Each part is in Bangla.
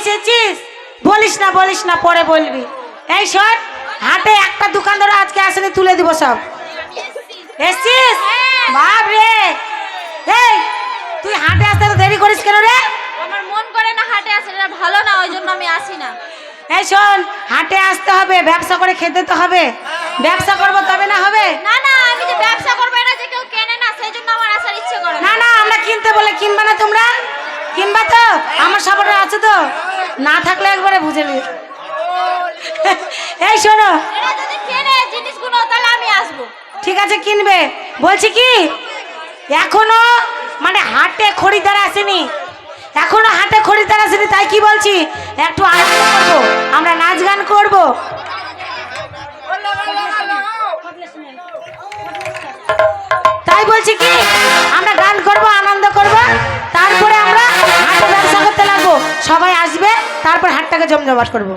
এসেছিস? বলিস না বলিস না পরে বলবি। এই শোন হাটে একটা দোকানদার আজকে আসেনি তুলে দিব সব। এসছিস? বাপ রে! এই তুই হাটে আসতে এত দেরি করিস কেন রে? আমার মন করে না হাটে আসে এটা ভালো না ওই জন্য আমি আসি না। এই শোন হাটে আসতে হবে ব্যবসা করে খেতে তো হবে। ব্যবসা করব তবে না হবে? না না আমি যে ব্যবসা করব এটা যে কেউ কেনে না সেই জন্য আমার আসার ইচ্ছে করে না না আমরা কিনতে বলে কিনবা না তোমরা? কিনবা তো আমার সাপোর্টার আছে তো? না থাকলে একবারে বুঝে নি এই শোনো। ঠিক আছে কিনবে। বলছি কি এখনও মানে হাটে খরিদ্দার আসেনি। এখনও হাটে খরিদ্দার আসেনি তাই কি বলছি? একটু আনন্দ করব আমরা নাচ গান করব। তাই বলছি কি আমরা তারপর হাটটাকে জমজমাট করব।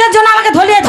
কিসের জন্য আমাকে ধরিয়ে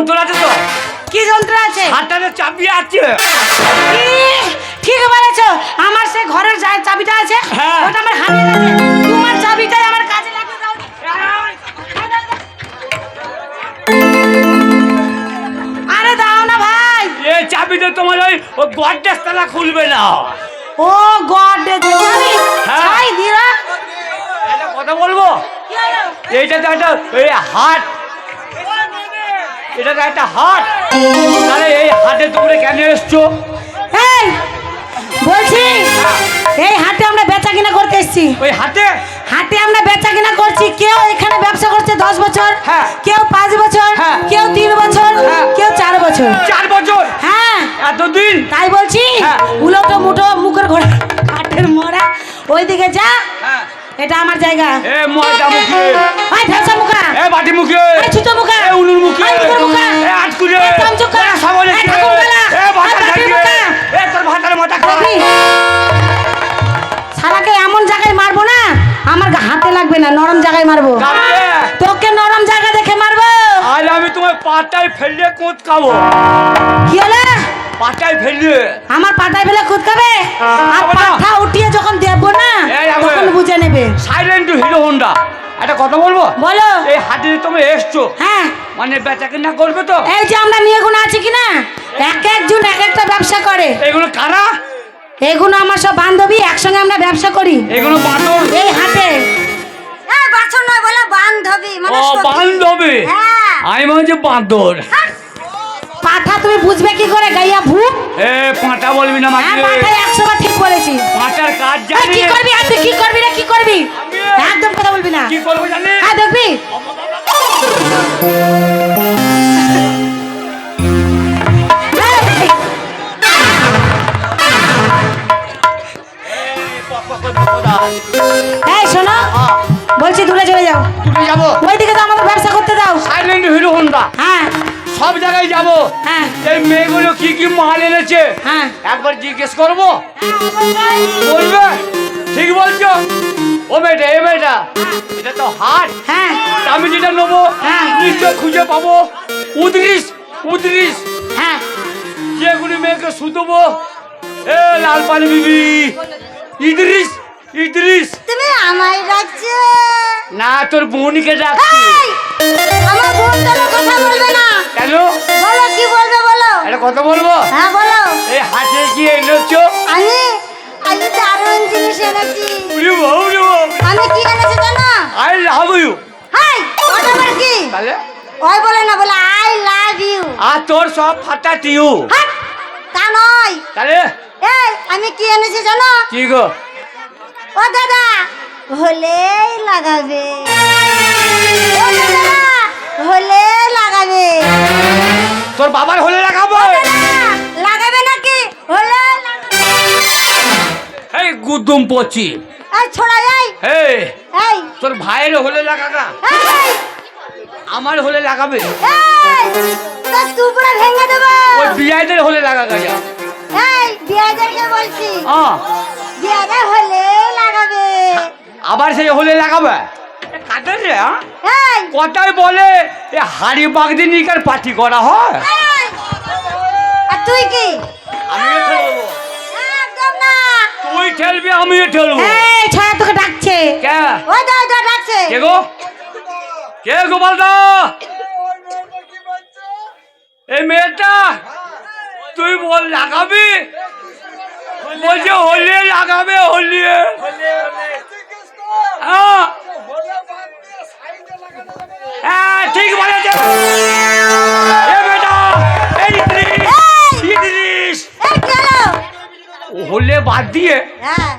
যন্ত্র আছে তো? কি যন্ত্র আছে? হাতটাতে চাপিয়ে আছে। ঠিক বলেছ। আমার সেই ঘরের যা- চাবিটা আছে হ্যাঁ। ওটা আমার হারিয়ে গেছে তোমার চাবিটাই আমার কাজে লাগবে দাও। আরে দাও না ভাই। এ চাবিতে তোমার ওই গড্ডেস তালা খুলবে না। ও গড জানি হ্যাঁ। ছাই দিরা একটা কথা বলব? এইটা তো একটা এই হাট। এটা তো একটা হাট তাহলে এই হাটে তোমরা কেন এসছো এই বলছি এই হাটে আমরা বেচা কিনা করতে এসেছি ওই হাটে হাটে আমরা বেচা কিনা করছি কেউ এখানে ব্যবসা করছে দশ বছর হ্যাঁ। কেউ পাঁচ বছর হ্যাঁ। কেউ তিন বছর হ্যাঁ। কেউ চার বছর চার বছর হ্যাঁ এতদিন তাই বলছি। উলোটো মুঠো মুখের ঘোড়া কাঠের মরা ওইদিকে যা হ্যাঁ। এটা আমার জায়গা। এ ময়দা মুখে ভাই ভেসা মুখা এ বাটি মুখে এই ছুতো মুখা এ উনুর মুখে এই উনুর মুখা এ আটকুরে এই চামচুকা এ এই ঠাকুর এ ভাতা মুখা এ তোর ভাতার মাথা খা সারাকে এমন জায়গায় মারবো না আমার হাতে লাগবে না নরম জায়গায় মারবো। তোকে নরম জায়গা দেখে মারবো। আজ আমি তোমার পাটায় ফেললে কোত খাব। কি হলো? পাটায় ফেললে আমার পাটায় ফেলে খুদকাবে আর হবে না। উঠিয়ে যখন দেবো না তখন বুঝে নেবে। সাইলেন্ট হিরো হোন্ডা একটা কথা বলব? বলো। এই যে তুমি এসছো হ্যাঁ। মানে বেচা কিনা করবে তো? এই যে আমরা নিয়ে গুণ আছি কিনা? এক একজন এক একটা ব্যবসা করে। এগুলো কারা? এগুলো আমার সব বান্ধবী একসঙ্গে আমরা ব্যবসা করি। এগুলো বাঁদর এই এ বাছর নয় বলে বান্ধবী ও মানে। বান্ধবী? হ্যাঁ। আমি মনে হচ্ছে বাঁদর। পাঠা তুমি বুঝবে কি করে গাইয়া ভূত? এ পাঁটা বলবি না হ্যাঁ পাঠা একশো বার ঠিক বলেছি। পাঁটার কাজ জানি কি করবি? আর কি করবি রে? কি করবি? একদম কথা বলবি না। কি করব জানি হ্যাঁ দেখবি? এই, এই শোনো বলছি দূরে চলে যাও। তুমি যাব। ওইদিকে তো আমাদের ব্যবসা করতে দাও। সাইলেন্ট হিরো হোন্ডা হ্যাঁ সব জায়গায় যাব। হ্যাঁ। এই মেয়েগুলো কি কি মাল এনেছে? হ্যাঁ। একবার জিজ্ঞেস করব? বলবে? ঠিক বলছো? ও মেয়েটা এ মেয়েটা এটা তো হাট হ্যাঁ। আমি যেটা নেব হ্যাঁ। নিশ্চয় খুঁজে পাবো। উদ্রিস উদ্রিস। হ্যাঁ। যেগুলি মেয়েকে শুধবো। এ লাল পানি বিবি। ইদ্রিস ইদ্রিস। তুমি আমায় ডাকছে? না তোর বোনকে ডাকছি। আমার বোন তোর কথা বলবে না। কেন? বলো কি বলবে বলো? একটা কথা বলব? হ্যাঁ বলো। এই হাটে কি এনেছো আমি আমি দারুণ জিনিস এনেছি। উড়ি বাবা, উড়ি। আমি কি এনেছি জানো? I love you হাই ওটা কি? তাহলে? ওই বলে না বলে আই লাভ ইউ। আর তোর সব ফাটা টিউ। তা নয়। তাহলে? এই আমি কি এনেছি জানো? কি গো? ও দাদা হলেই লাগাবে। ও দাদা হলে লাগাবে। তোর বাবার হলে লাগাবো? লাগাবে নাকি? হলে এই গুদুম পচি। এই ছোড়া এই। এই এই। তোর ভাইয়ের হলে লাগাগা? আমার হলে লাগাবে? এই। তোর টুকরা ভেঙে দেবো। ওই বিয়াইদের হলে লাগাগা যা। এই বিয়াদেরকে বলছি। হ্যাঁ বিয়াদের হলে লাগাবে। আবার সেই হলে লাগাবে? কাদের রে হ্যাঁ? এই। কথাই বলে এ হাড়ি বাগদি নিকার পার্টি করা হয়? আর তুই কি? আমিও ঠেলবো। একদম না। তুই ঠেলবি আমিও ঠেলবো। এই ছায়া তোকে ডাকছে। কে? ডাকছে। কে গো? কে গোপাল দা? এই মেয়েটা? তুই বল লাগাবি? বলছে হলিয়ে লাগাবে হলিয়ে। হ্যাঁ হ্যাঁ ঠিক বলেছে হলো বাদ দিয়ে হ্যাঁ।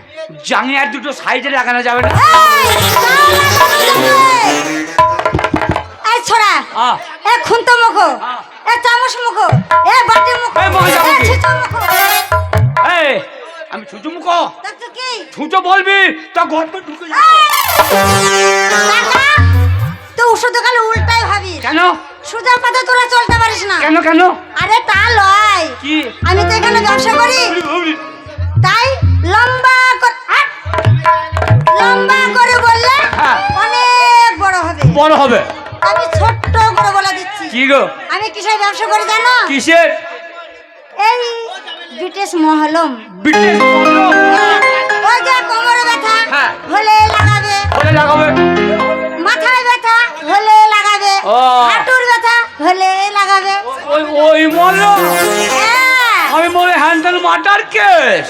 আর দুটো সাইডে লাগানো যাবে না। ছোড়া এ খুন্ত মুখো। এ চামচ মুখো এ বাটি মুখো এ মুখি। ছিচো মুখো। এই আমি ছুঁচো মুখ। কি? বলবি তা গর্ত ঢুকে যাবে। কাকা তো ওষুধ খালি উল্টাই ভাবি। কেন? সুজা পাতা তোলা চলতে পারিস না। কেন কেন? আরে তা লয়। কি? আমি তো এখানে ব্যবসা করি। তাই লম্বা লম্বা করে বললে হ্যাঁ। অনেক বড় হবে। বড় হবে। আমি ছোট্ট করে বলে দিচ্ছি। কি গো? আমি কিসের ব্যবসা করি জানো? কিসের? এই ব্রিটিশ মহলম। বিটের মলম? ওই যে কোমরে ব্যথা হ্যাঁ। হলে লাগাবে। বলে লাগাবে। ওই ওই হ্যাঁ। আমি মনে হ্যান্ডেল মাটার কেস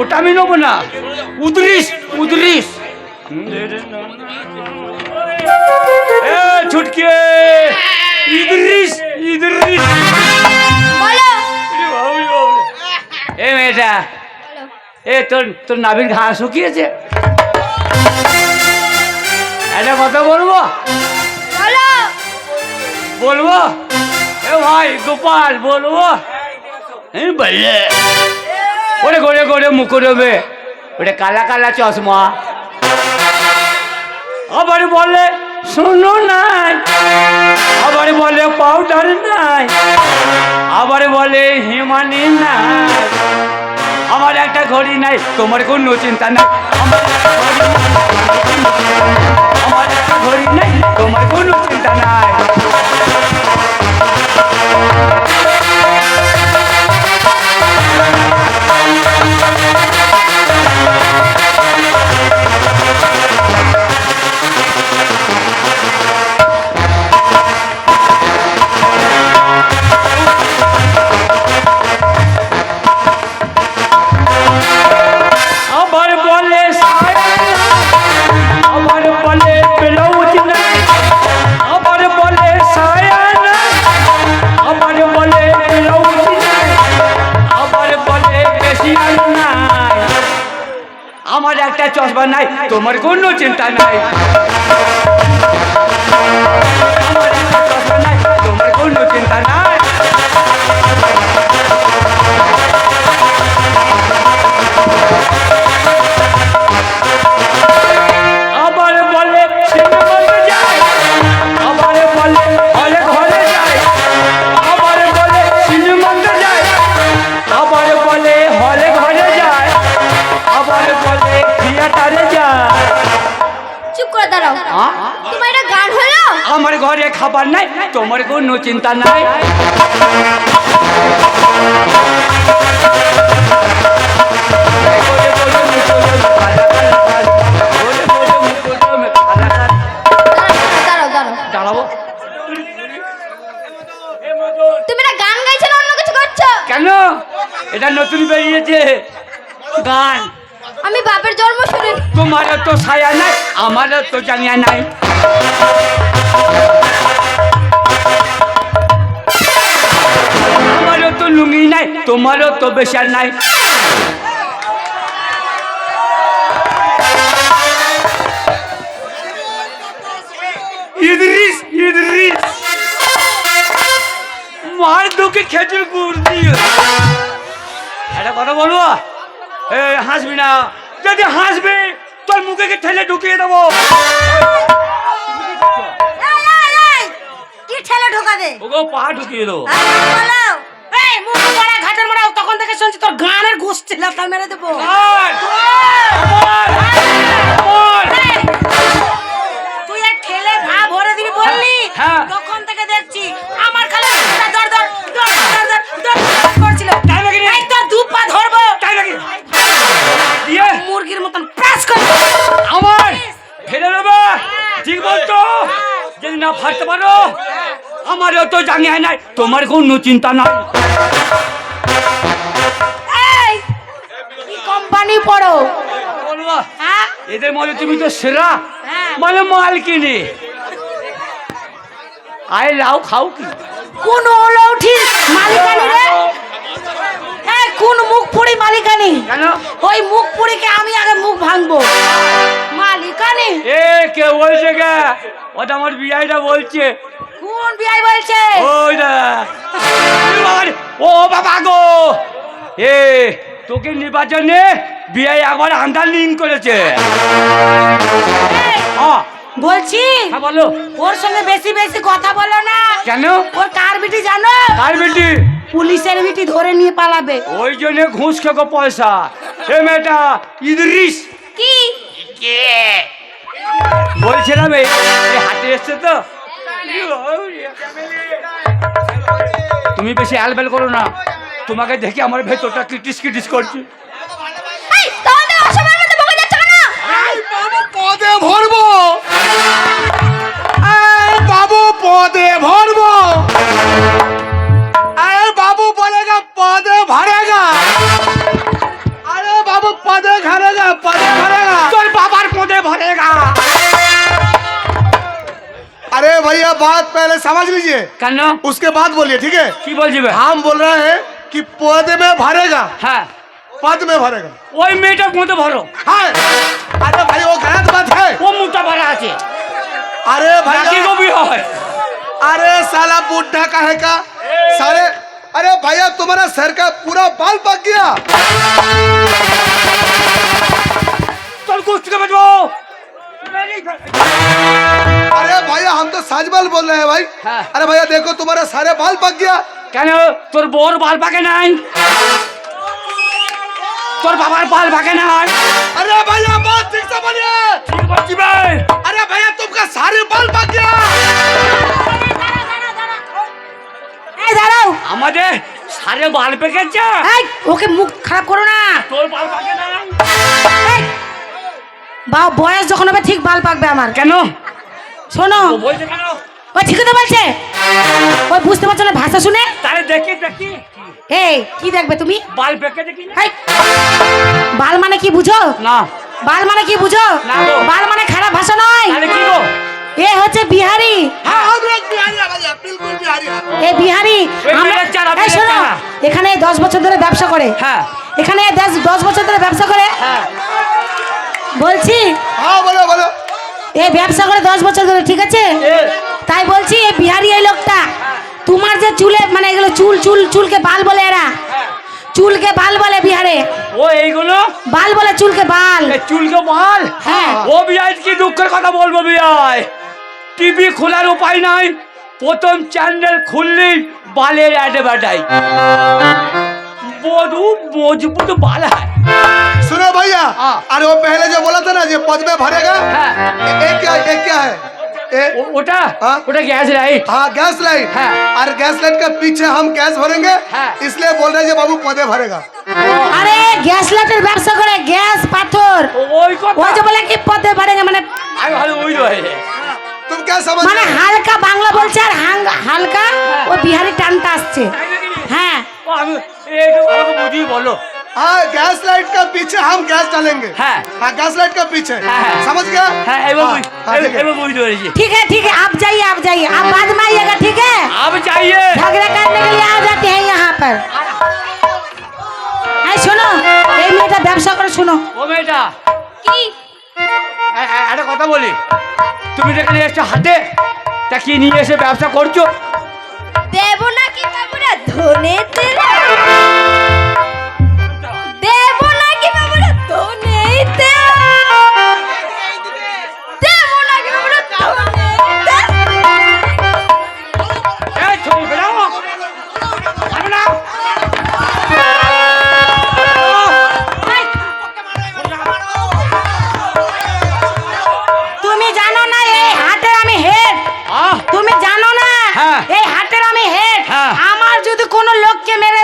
ওটা আমি নেব না। উদরিস উদরিস এ ছুটকে। ইদরিস ইদরিস এ মেয়েটা। এ তোর তোর নাভির ঘাস শুকিয়েছে? একটা কথা বলব? বলব? এ ভাই গোপাল বলব এই বললে ওরে করে করে মুখ করবে ওটা কালা কালা চশমা। আবার বলে শোনো নাই। আবার বলে পাউডার নাই। আবার বলে হিমানি নাই। আমার একটা ঘড়ি নাই তোমার কোনো চিন্তা নাই, আমার একটা ঘড়ি নাই তোমার কোনো চিন্তা নাই। Thank you. একটা চশমা নাই তোমার কোনো চিন্তা নাই। আমার চশমা নাই তোমার কোনো চিন্তা নাই। খাবার নাই তোমার কোনো চিন্তা নাই। দাঁড়াও দাঁড়াও। দাঁড়াবো। তুমি এটা গান গাইছো না অন্য কিছু করছ? কেন? এটা নতুন বেরিয়েছে। গান। আমি বাপের জন্ম শুনে তোমারও তো ছায়া নাই আমারও তো জানিয়া নাই। লুঙ্গি নাই তোমারও তো বেশার নাই। ইদরিস ইদরিস। মার দুকে খেজুর গুড় দিয়ে। একটা কথা বলব? এ হাসবি না। যদি হাসবি তোর মুখে কি ঠেলে ঢুকিয়ে দেবো! কি ঠেলে ঢোকাবে? ওগো পা ঢুকিয়ে দেবো। শুনছি তোর গানের গোষ্ঠী। লাথা মেরে দেবো! তুই এক ঠেলে ভা ভরে দিবি বললি? হ্যাঁ। তখন থেকে দেখছি আমার খালি দর করছিল? এই দু পা ধরবো। নাকি? মুরগির মতন প্রাস আমার ফেলে দেবে ঠিক বলতো যদি না ফাটতে পারো আমারও তো জানিয়ে নাই তোমার কোনো চিন্তা নাই। কি কোম্পানি পড়ো হ্যাঁ? এদের মধ্যে তুমি তো সেরা। হ্যাঁ। মানে মাল কিনি। আয় লাও খাও কি? কোন অলৌঠির মালিকানি রে? এই কোন মুখ পুরি মালিকানি? কেন? ওই মুখ পুরিকে আমি আগে মুখ ভাঙবো। মালিকানি? এ কে বলছে কে? ওটা আমার বিয়াইটা বলছে। কোন বিয়াই বলছে? ওই ও বাবা গো! এ তোকে নির্বাচনে বিয়ে একবার আন্ডারলিং করেছে। হ্যাঁ বলছি হ্যাঁ বলো। ওর সঙ্গে বেশি বেশি কথা বলো না। কেন? ওর কার বিটি জানো? কার বিটি? পুলিশের বিটি ধরে নিয়ে পালাবে। ওই জন্য ঘুষ খেকো পয়সা। এ মেয়েটা ইদ্রিস। কি? কে? বলছিলাম এই এই হাটে এসছে তো। তুমি বেশি অ্যালবেল করো না। তোমাকে দেখে আমার ভেতরটা কিটিস কিটিস করছে এই তোমাদের অসময়ের মধ্যে বকে যাচ্ছ কেন বাবু পদে ভরবো এই বাবু পদে ভরবো अरे बाबू बोलेगा पौधे भरेगा अरे बाबू पौधे भरेगा पौधे भरेगा তোর বাবার পদে ভরেগা अरे भैया बात पहले समझ लीजिए কেন उसके बाद बोलिए ठीक है কি বলছি বে? हम बोल रहे हैं कि पद में भरेगा। हाँ। पद में भरेगा। वही मुँह तो भरो। हाँ। अरे भाई वो गलत बात है। वो मुँह तो भरा है। अरे भाई को भी है। अरे साला बुढ़ा का है का? सारे अरे भैया तुम्हारा सर का पूरा बाल पक गया। चल कुछ तो के बचवाओ अरे भैया हम तो सच बाल बोल रहे हैं भाई। हाँ। अरे भैया देखो तुम्हारा सारे बाल पक गया। কেন তোর বোর বাল পাকে নাই তোর বাবার বাল পাকে নাই अरे भैया बात ठीक से बोलिए ঠিক বলছি বে अरे भैया तुमका सारे बाल पक गया এই দাঁড়াও আমাদের সারে বাল পেকেছে এই ওকে মুখ খারাপ করো না তোর বাল পাকে নাই এই, বা বয়স যখন হবে ঠিক বাল পাকবে আমার কেন শোনো ও বলছে কেন ও ঠিক কথা বলছে? ও বুঝতে পারছ না ভাষা শুনে? তাহলে দেখি দেখি। এই কি দেখবে তুমি? বাল পেকে দেখি বাল মানে কি বুঝো? না। বাল মানে কি বুঝো? বাল মানে খারাপ ভাষা নয়। এ হচ্ছে বিহারি। হ্যাঁ। এ বিহারি শোনো হ্যাঁ। এখানে দশ বছর ধরে ব্যবসা করে। হ্যাঁ। এখানে দশ বছর ধরে ব্যবসা করে। বলছি? এ ব্যবসা করে দশ বছর ধরে ঠিক আছে? তাই বলছি এই বিহারি এই লোকটা তোমার যে চুলে মানে এগুলো চুল চুল চুলকে বাল বলে এরা হ্যাঁ। চুলকে বাল বলে বিহারে ও এইগুলো বাল বলে চুলকে বাল এ চুলকে বাল হ্যাঁ ও বিয়াই কি দুঃখের কথা বলবো বিয়াই টিভি খোলার উপায় নাই প্রথম চ্যানেল খুললেই বালের অ্যাডভার্টাইজ বধু মজবুত বাল হয় सुनो भैया हाँ। अरे वो पहले जो बोला था ना ये पद में भरेगा হ্যাঁ ए- एक क्या एक क्या है ए- ও- ওটা हाँ। ওটা গ্যাস লাইট हाँ गैस लाइट हाँ। और गैस लाइट के पीछे हम गैस भरेंगे हाँ। इसलिए बोल रहे हैं ये बाबू पौधे भरेगा আরে গ্যাস লাইটের ব্যবসা করে গ্যাস পাথর ও- ওই কথা ওই যে বলে কি পদে বাড়ে মানে আমি ভালো ওই রয়ে तुम क्या समझ মানে रहे हो? হালকা বাংলা বলছে আর হাং- হালকা ও বিহারি টানটা আসছে তাই নাকি? হ্যাঁ ও আমি একটু আমাকে বুঝিয়ে বলো हाँ गैस लाइट का पीछे हम गैस डालेंगे हाँ। हाँ गैस लाइट का पीछे हाँ, हाँ। समझ गया হ্যাঁ এবার हाँ, বুঝ- हाँ, ठीक है। এবার বুঝতে পেরেছি ठीक है ठीक है आप जाइए आप जाइए आप बाद में आइएगा ठीक है अब चाहिए झगड़ा करने के लिए आ जाते हैं यहाँ पर এই শোনো এই মেয়েটা ব্যবসা করে শোনো ও মেয়েটা কি এ- এ- একটা কথা বলি তুমি যেখানে এসছো হাতে তা কি নিয়ে এসে ব্যবসা করছো দেব নাকি বাবুরা ধনে তেল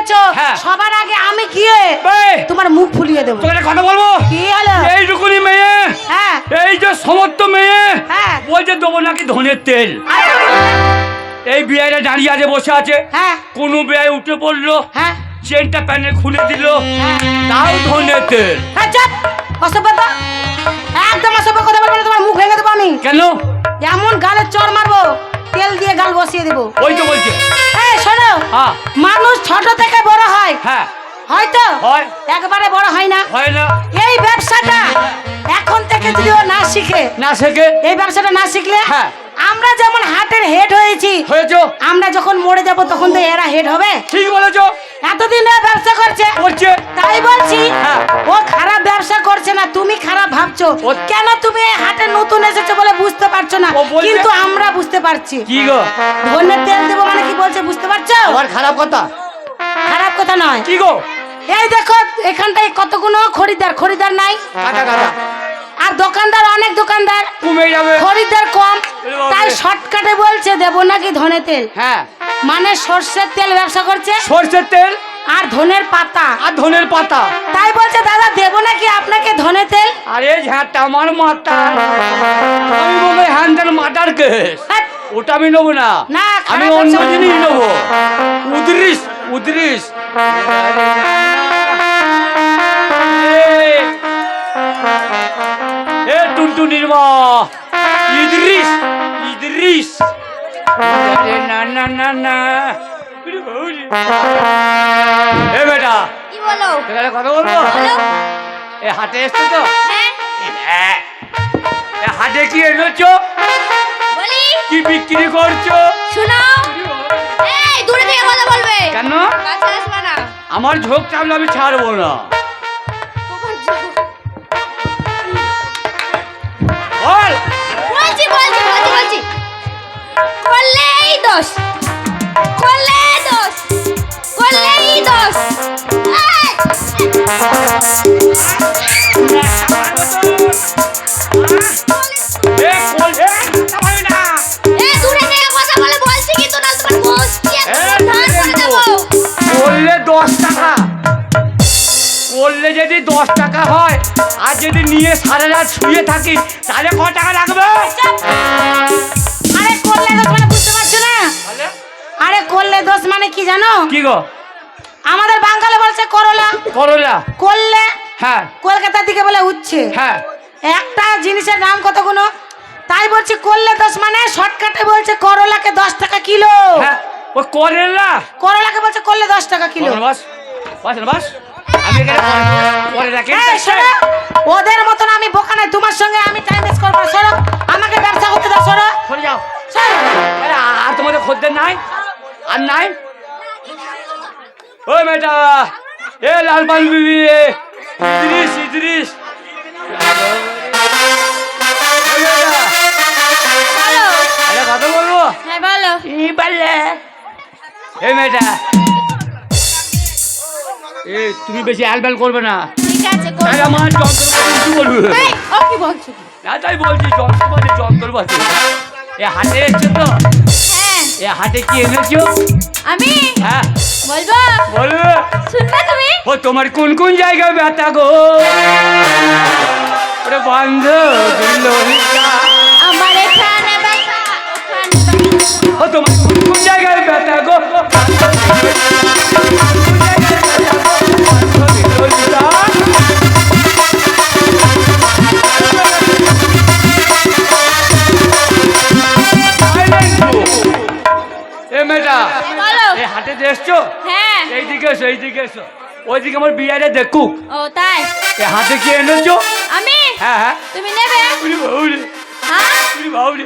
লোককে হ্যাঁ। সবার আগে আমি গিয়ে তোমার মুখ ফুলিয়ে দেবো। একটা কথা বলব? কি হলো? এইটুকুনি মেয়ে। হ্যাঁ। এই যে সমস্ত মেয়ে হ্যাঁ। বলছে দেবো নাকি ধনের তেল। এই বিয়েটা দাঁড়িয়ে আছে বসে আছে। হ্যাঁ। কোনো বিয়ে উঠে পড়ল। হ্যাঁ। চেনটা প্যানেল খুলে দিল। হ্যাঁ। তাও ধনের তেল। হ্যাঁ চুপ। তো। একদম অসভ্য কথা বলব তোমার মুখ ভেঙে দেবো আমি। কেন? এমন গালে চর মারবো। তেল দিয়ে গাল বসিয়ে দেবো। ওই তো বলছে। এই শোনো হ্যাঁ। মানুষ ছোট থেকে বড় হয়। হ্যাঁ। হয়। একবারে বড় হয় না। হয় না। এই ব্যবসাটা এখন থেকে যদি ও না শিখে না শেখে? এই ব্যবসাটা না শিখলে হ্যাঁ। আমরা যেমন হাটের হেড হয়েছি হয়েছো। আমরা যখন মরে যাব তখন তো এরা হেড হবে। ঠিক বলেছ। এতদিন ব্যবসা করছে। করছে। তাই বলছি হ্যাঁ। ও খারাপ ব্যবসা করছে না তুমি খারাপ ভাবছ। ও- কেন তুমি হাটে নতুন এসেছ বলে বুঝতে পারছ না? কিন্তু আমরা বুঝতে পারছি। কি গো? ধনের তেল দেবো মানে কি বলছে বুঝতে পারছ? আবার খারাপ কথা? খারাপ কথা নয়। কি গো? এই দেখো এখানটায় কতগুলো খরিদ্দার? খরিদার নাই? আর দোকানদার অনেক দোকানদার। কমে যাবে। খরিদ্দার কম। তাই শর্টকাটে বলছে দেবো নাকি ধনে তেল? হ্যাঁ। মানে সর্ষের তেল ব্যবসা করছে? সর্ষের তেল? আর ধনের পাতা। আর ধনের পাতা। তাই বলছে দাদা দেবো নাকি আপনাকে ধনে তেল? আরে ঝ্যাঁটা আমার মাথা। আমি বলে হ্যান্ডেল মাটার কেস। ওটা আমি নেব না। না, আমি অন্য জিনিস নেব। উদ্রিস উদ্রিস। এ টুনটুনির মা ইদ্রিস না না না না এ বেটা। কি বলো? এখানে কথা বলব? বলো। এ হাটে এসছো তো? হ্যাঁ। হ্যাঁ। এ হাটে কি এনেছো? বলি। কি বিক্রি করছ? শুনো। এই দূরে থেকে কথা বলবে। কেন? কাছে আসবে না। আমার ঝোঁক চামলে আমি ছাড়বো না। বল। বলছি বলছি বলছি বলছি। করলেই দোষ। করলেই দোষ। করলেই দোষ। এই! এ কল এ চাপাবি না। এ দূরে থেকে কথা বলে বলছি কিন্তু না তোমার গোষ্ঠী এ, ধান করে দেবো। করলে দশ টাকা। করলে যদি দশ টাকা হয় আর যদি নিয়ে সারা রাত শুয়ে থাকি তাহলে ক টাকা লাগবে? আরে করলে দোষ মানে বুঝতে পারছ না? আরে করলে দোষ মানে কি জানো? কি গো? আমাদের বাঙালি বলছে করলা। করলা? করলে হ্যাঁ। কলকাতার দিকে বলে উচ্ছে হ্যাঁ। একটা জিনিসের দাম কতগুলো তাই বলছি করলে দোষ মানে শর্টকাটে বলছে করলাকে দশ টাকা কিলো। হ্যাঁ ও করলা। করলাকে বলছে করলে দশ টাকা কিলো। বাস। বাস বাস। ওদের মতন আমি বোকা নাই। তোমার সঙ্গে আমি টাইম ওয়েস্ট করব। সরো আমাকে ব্যবসা করতে দাও সরো সরে যাও। আর তোমাদের খদ্দের নাই? আর নাই? ওই মেয়েটা এ লাল পান বিবি ইদ্রিস ইদ্রিস। কথা বলব? হ্যাঁ বলো। এই মেয়েটা। এ তুমি বেশি আলবাল করবে না। ঠিক আছে করব। আমার যন্ত্রপাতি বলবে? ও কি বলছো? না তাই বলছি যন্ত্রপাতি যন্ত্রপাতি। এ এসছো তো? হ্যাঁ। এ কি এনেছো? আমি? হ্যাঁ। বলব? বলবে? শুনবে তুমি? ও তোমার কোন কোন জায়গায় ব্যথা গো? ওরে বন্ধ দিল আমার এখানে ব্যথা ওখানে ব্যথা। ও তোমার কোন কোন জায়গায় ব্যথা গো? হাটে এসছো? হ্যাঁ। এইদিকে এসো এইদিকে এসো। ওইদিকে আমার বিয়ারে দেখুক। ও তাই? এ হাতে কি এনেছো? আমি? হ্যাঁ হ্যাঁ। তুমি নেবে? উরি বাউরি হ্যাঁ? উরি বাউরি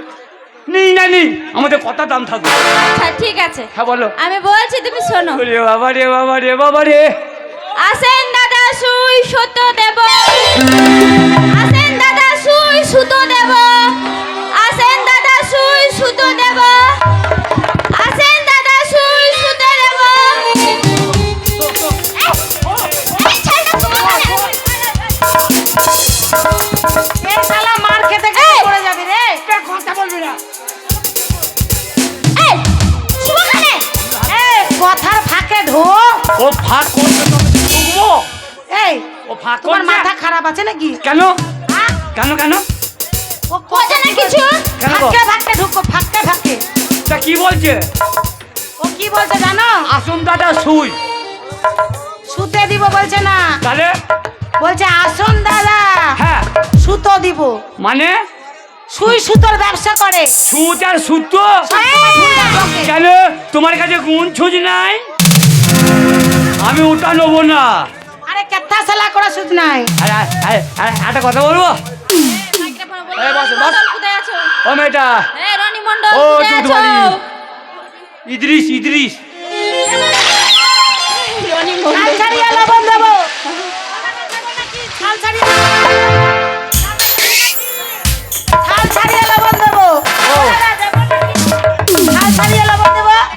নেই না নেই। আমাদের কথা দাম থাকবে আচ্ছা ঠিক আছে। হ্যাঁ বলো। আমি বলছি তুমি শোনো। ওরে বাবা রে বাবা রে বাবা রে। আসেন দাদা সুই সুতো দেব। আসেন দাদা সুই সুতো দেব। তা কি বলছে ও কি বলছে জানো? আসুন দাদা সুই। শুতে দিব বলছে না। তাহলে বলছে আসুন দাদা হ্যাঁ। সুতো দিব। মানে? সুই সুতোর ব্যবসা করে। সুচ আর সুতো? বকে। কেন? তোমার কাছে গুণ ছুঁচ নাই? আমি ওটা নেব না। আরে কেথা সালা করা সুচ নাই? আরে আরে আরে একটা কথা বলব? ও মেয়েটা। এই রনি মন্ডল ও? দুধবালি। ইদ্রিস ইদ্রিস।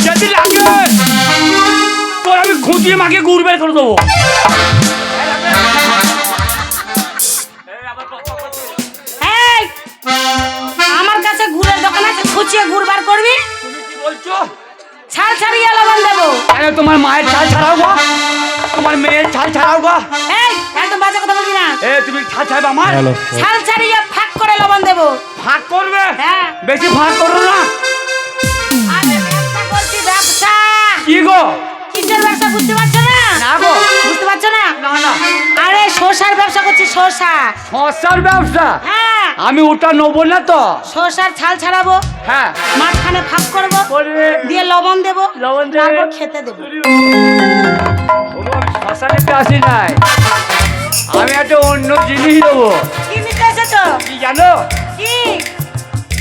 যদি লাগে তোর আমি খুঁটিয়ে মাকে গুড় বের করে দেবো। আমার কাছে গুড়ের দোকান আছে খুঁচিয়ে গুড় বার করবি? তুমি কি বলছো? ছাল ছাড়িয়ে লবণ দেবো কেন তোমার মায়ের ছাল ছাড়াও গো তোমার মেয়ের ছাল ছাড়াও গো এই একদম বাজে কথা বলবি না। এ তুমি ছাল ছাড়বে আমার? ছাল ছাড়িয়ে ফাঁক করে লবণ দেবো ফাঁক করবে? হ্যাঁ। বেশি ফাঁক করো না। আরে ব্যবসা করছি ব্যবসা। কি গো? কিসের ব্যবসা বুঝতে পারছ না? না গো। বুঝতে পারছ না? না না। আরে শসার ব্যবসা করছি শসা। সংসার ব্যবসা? হ্যাঁ। আমি ওটা নেব না তো? শসার ছাল ছাড়াবো হ্যাঁ। মাঝখানে ফাঁক করব দিয়ে লবণ দেবো লবণ দেবে। তারপর খেতে দেবো। শশা নিতে আসি নাই। আমি একটা অন্য জিনিস দেবো। কি নিতে এসেছ কি জানো? কি?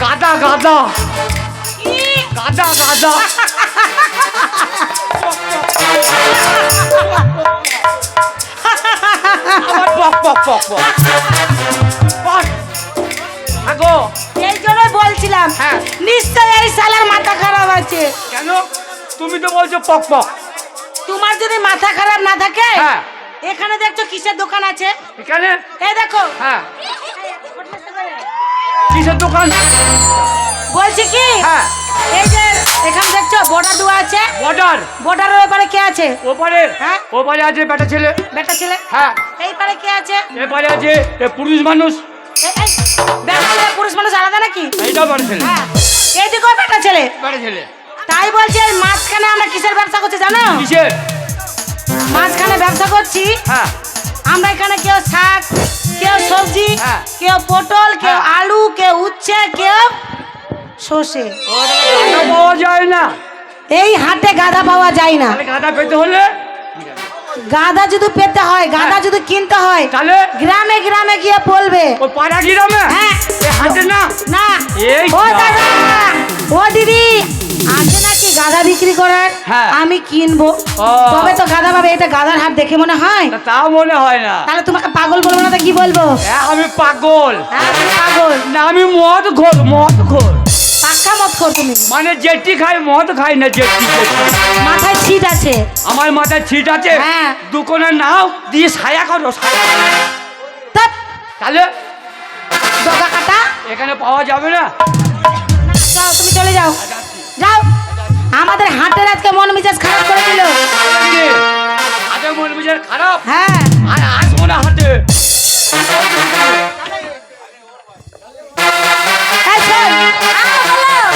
গাদা গাদা। কি? গাদা গাদা। আবার পক পক পক পক পক। আগো এই জন্যই বলছিলাম হ্যাঁ। নিশ্চয়ই এই সালার মাথা খারাপ আছে কেন তুমি তো বলছো পক পক তোমার যদি মাথা খারাপ না থাকে হ্যাঁ এখানে দেখছ কিসের দোকান আছে এখানে এই দেখো হ্যাঁ কিসের দোকান বলছি কি হ্যাঁ এই যে এখানে দেখছ বর্ডার দেওয়া আছে। বর্ডার বর্ডারের ওপারে কে আছে? ওপারে? হ্যাঁ। ওপারে আছে বেটা ছেলে। বেটা ছেলে? হ্যাঁ। এই পারে কে আছে? এপারে আছে এ পুরুষ মানুষ। বেটা ছেলে পুরুষ মানুষ আলাদা নাকি? এইটাও বেটা ছেলে। হ্যাঁ। এইদিকেও বেটা ছেলে? বেটা ছেলে। তাই বলছি মাঝখানে আমরা কিসের ব্যবসা করছি জানো? কিসের? মাঝখানে ব্যবসা করছি। হ্যাঁ। আমরা এখানে কেউ শাক কেউ সবজি হ্যাঁ। কেউ পটল কেউ হ্যাঁ। আলু কেউ উচ্ছে কেউ সর্ষে পাওয়া যায় না। এই হাটে গাদা পাওয়া যায় না। গাঁদা পেতে হলে? গাদা যদি পেতে হয় গাদা হ্যাঁ। যদি কিনতে হয় তাহলে? গ্রামে গ্রামে গিয়ে বলবে। ওই পাড়া গ্রামে? হ্যাঁ। হাটে না? না। ও দাদা ও দিদি আছে নাকি গাদা বিক্রি করার হ্যাঁ। আমি কিনবো। তবে তো গাদা পাবে এটা গাদার হাট দেখে মনে হয়। তা তাও মনে হয় না। তাহলে তোমাকে পাগল বলব না তো কি বলব? আমি পাগল। হ্যাঁ পাগল। না আমি মদ ঘোর মদ ঘোর পাক্কা মত কর তুমি। মানে জেটি খাই মদ খাই না জেটি। মাথায় ছিট আছে। আমার মাথায় ছিট আছে? হ্যাঁ। দুকোনে নাও দিয়ে ছায়া করো ছায়া। তাহলে? ডগা কাটা। এখানে পাওয়া যাবে না। যাও তুমি চলে যাও। যাও। আমাদের হাটের আজকে মন মেজাজ খারাপ করে দিল। হাতে মন মেজাজ খারাপ? হ্যাঁ। আর আসব না এই শোন,